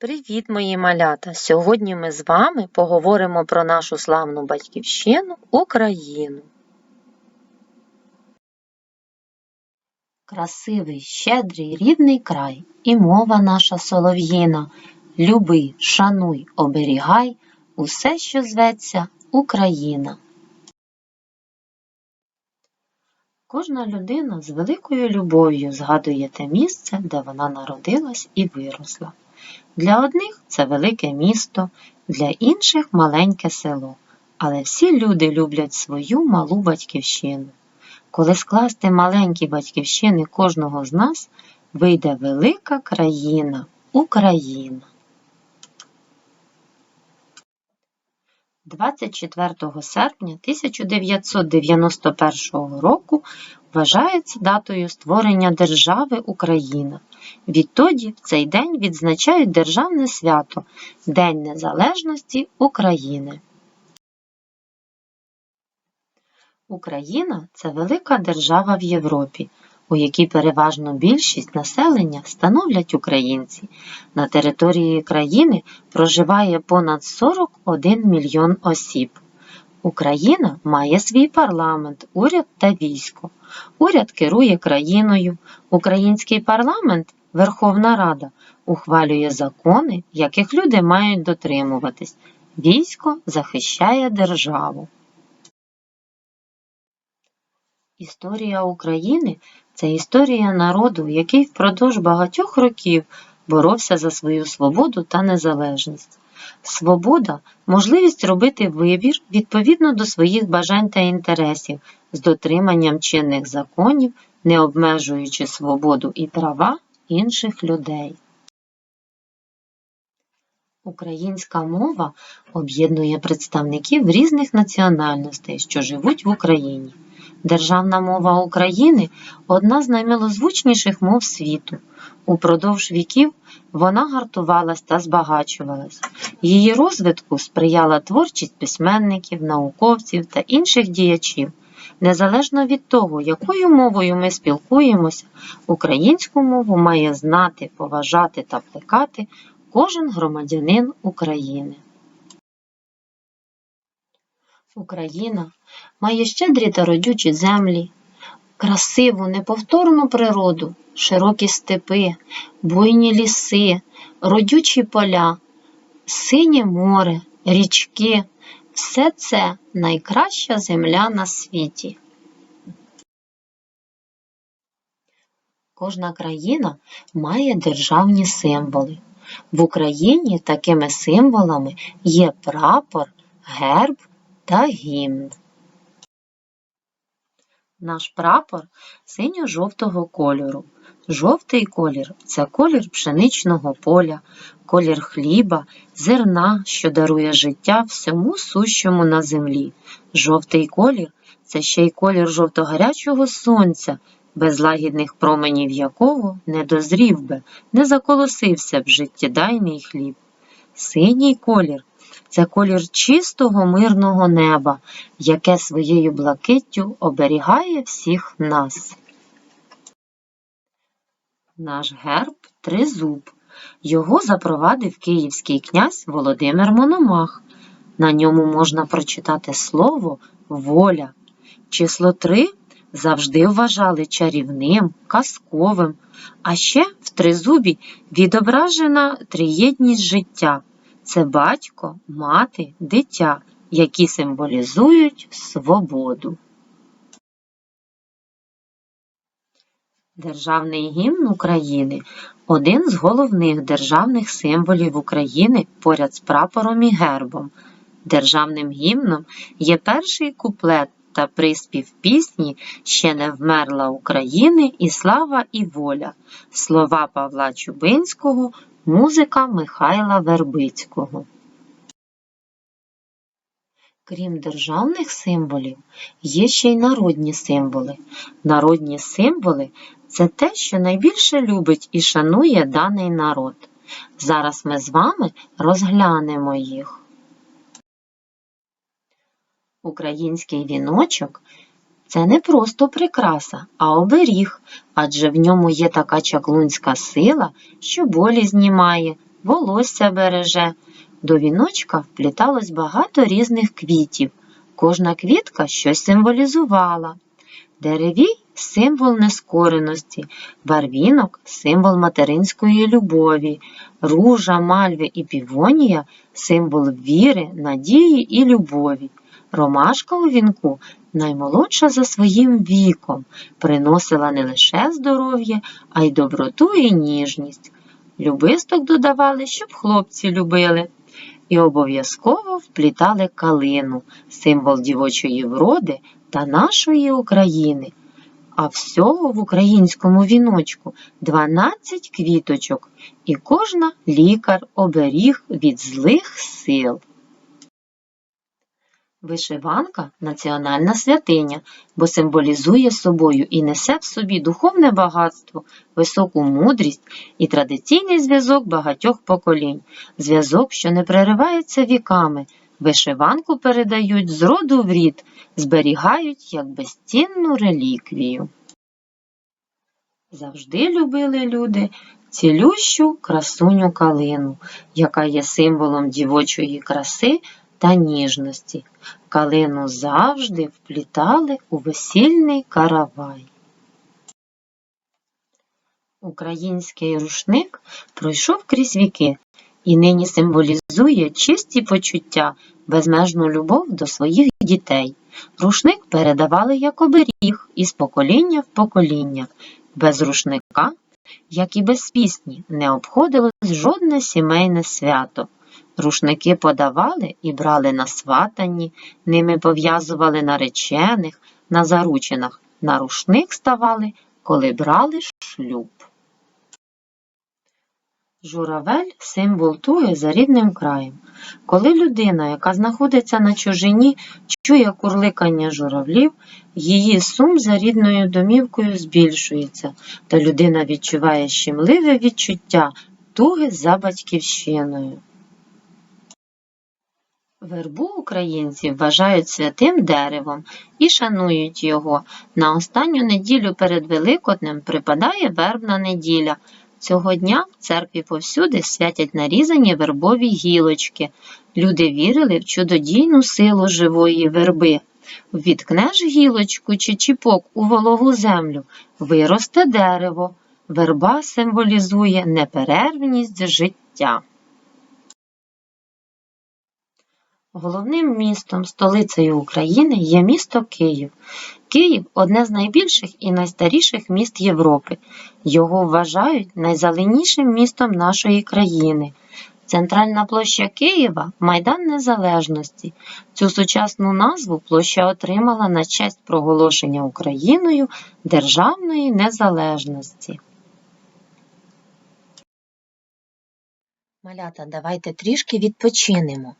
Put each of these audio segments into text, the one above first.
Привіт, мої малята! Сьогодні ми з вами поговоримо про нашу славну батьківщину Україну. Красивий, щедрий, рідний край і мова наша солов'їна. Люби, шануй, оберігай усе, що зветься Україна. Кожна людина з великою любов'ю згадує те місце, де вона народилась і виросла. Для одних це велике місто, для інших маленьке село. Але всі люди люблять свою малу батьківщину. Коли скласти маленькі батьківщини кожного з нас, вийде велика країна Україна. 24 серпня 1991 року вважається датою створення держави Україна. Відтоді в цей день відзначають Державне свято День Незалежності України. Україна це велика держава в Європі, у якій переважно більшість населення становлять українці. На території країни проживає понад 41 мільйон осіб. Україна має свій парламент, уряд та військо. Уряд керує країною. Український парламент, Верховна Рада, ухвалює закони, яких люди мають дотримуватись. Військо захищає державу. Історія України це історія народу, який впродовж багатьох років боровся за свою свободу та незалежність. Свобода можливість робити вибір відповідно до своїх бажань та інтересів з дотриманням чинних законів, не обмежуючи свободу і права інших людей. Українська мова об'єднує представників різних національностей, що живуть в Україні. Державна мова України одна з наймилозвучніших мов світу. Упродовж віків вона гартувалась та збагачувалась. Її розвитку сприяла творчість письменників, науковців та інших діячів. Незалежно від того, якою мовою ми спілкуємося, українську мову має знати, поважати та плекати кожен громадянин України. Україна має щедрі та родючі землі, красиву, неповторну природу, широкі степи, буйні ліси, родючі поля, синє море, річки все це найкраща земля на світі. Кожна країна має державні символи. В Україні такими символами є прапор, герб та гімн. Наш прапор синьо-жовтого кольору. Жовтий колір це колір пшеничного поля, колір хліба, зерна, що дарує життя всьому сущому на землі. Жовтий колір це ще й колір жовто-гарячого сонця, без лагідних променів якого не дозрів би, не заколосився б життєдайний хліб. Синій колір це колір чистого мирного неба, яке своєю блакиттю оберігає всіх нас. Наш герб тризуб. Його запровадив київський князь Володимир Мономах. На ньому можна прочитати слово воля. Число три завжди вважали чарівним, казковим, а ще в тризубі відображена триєдність життя це батько, мати, дитя, які символізують свободу. Державний гімн України один з головних державних символів України поряд з прапором і гербом. Державним гімном є перший куплет та приспів пісні Ще не вмерла України і слава і воля, слова Павла Чубинського, музика Михайла Вербицького. Крім державних символів, є ще й народні символи. Народні символи це те, що найбільше любить і шанує даний народ. Зараз ми з вами розглянемо їх. Український віночок це не просто прикраса, а оберіг, адже в ньому є така чаклунська сила, що болі знімає, волосся береже. До віночка впліталось багато різних квітів. Кожна квітка щось символізувала. Деревій символ нескореності, барвінок символ материнської любові, ружа, мальви і півонія символ віри, надії і любові. Ромашка у вінку наймолодша за своїм віком, приносила не лише здоров'я, а й доброту і ніжність. Любисток додавали, щоб хлопці любили. І обов'язково вплітали калину, символ дівочої вроди та нашої України. А всього в українському віночку 12 квіточок, і кожна лікар оберіг від злих сил. Вишиванка національна святиня, бо символізує собою і несе в собі духовне багатство, високу мудрість і традиційний зв'язок багатьох поколінь, зв'язок, що не переривається віками. Вишиванку передають з роду в рід, зберігають як безцінну реліквію. Завжди любили люди цілющу красуню калину, яка є символом дівочої краси та ніжності. Калину завжди вплітали у весільний каравай. Український рушник пройшов крізь віки і нині символізує чисті почуття, безмежну любов до своїх дітей. Рушник передавали як оберіг із покоління в покоління. Без рушника, як і без пісні, не обходилось жодне сімейне свято. Рушники подавали і брали на сватанні, ними пов'язували наречених, на заручинах, на рушник ставали, коли брали шлюб. Журавель символ туги за рідним краєм. Коли людина, яка знаходиться на чужині, чує курликання журавлів, її сум за рідною домівкою збільшується, та людина відчуває щемливе відчуття туги за батьківщиною. Вербу українці вважають святим деревом і шанують його. На останню неділю перед Великоднем припадає вербна неділя. Цього дня в церкві повсюди святять нарізані вербові гілочки. Люди вірили в чудодійну силу живої верби. Ввіткнеш гілочку чи чіпок у вологу землю, виросте дерево. Верба символізує неперервність життя. Головним містом, столицею України є місто Київ. Київ одне з найбільших і найстаріших міст Європи. Його вважають найзеленішим містом нашої країни. Центральна площа Києва Майдан Незалежності. Цю сучасну назву площа отримала на честь проголошення Україною Державної незалежності. Малята, давайте трішки відпочинемо.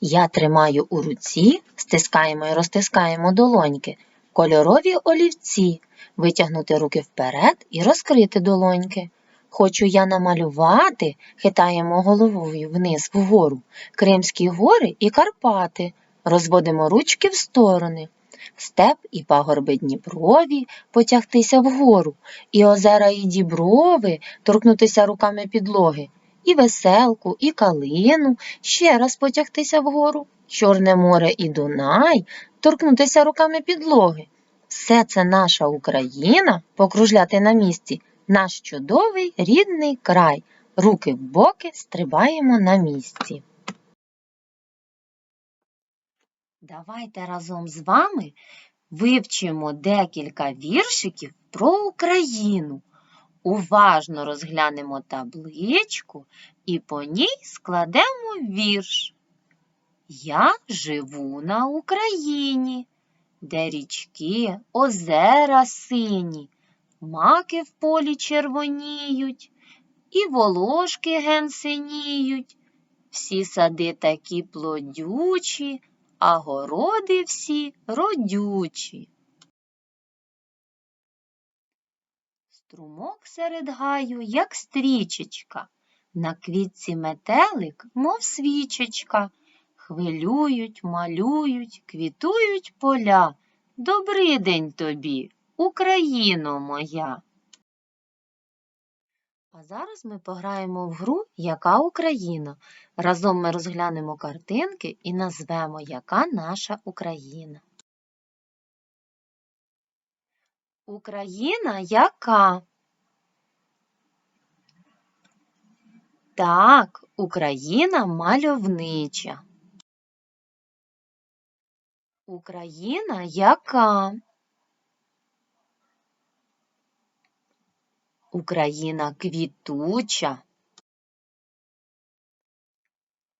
Я тримаю у руці, стискаємо і розтискаємо долоньки, кольорові олівці, витягнути руки вперед і розкрити долоньки. Хочу я намалювати, хитаємо головою вниз вгору, Кримські гори і Карпати, розводимо ручки в сторони, степ і пагорби Дніпрові потягтися вгору, і озера і діброви торкнутися руками підлоги і веселку, і калину, ще раз потягтися вгору, Чорне море і Дунай, торкнутися руками підлоги. Все це наша Україна покружляти на місці, наш чудовий рідний край. Руки в боки стрибаємо на місці. Давайте разом з вами вивчимо декілька віршиків про Україну. Уважно розглянемо табличку і по ній складемо вірш. Я живу на Україні, де річки, озера сині, маки в полі червоніють, і волошки ген синіють. Всі сади такі плодючі, а городи всі родючі. Струмок серед гаю, як стрічечка, на квітці метелик, мов свічечка, хвилюють, малюють, квітують поля. Добрий день тобі, Україно моя! А зараз ми пограємо в гру Яка Україна? Разом ми розглянемо картинки і назвемо, яка наша Україна. Україна яка? Так, Україна мальовнича. Україна яка? Україна квітуча.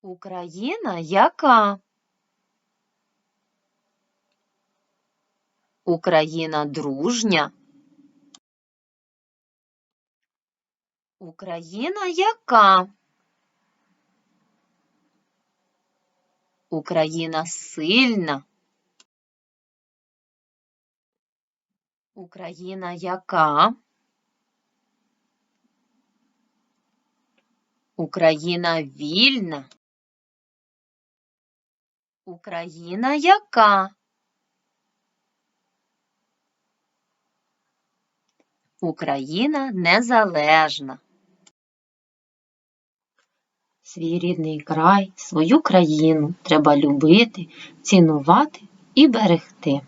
Україна яка? Україна дружня. Україна яка? Україна сильна. Україна яка? Україна вільна. Україна яка? Україна незалежна. Свій рідний край, свою країну треба любити, цінувати і берегти.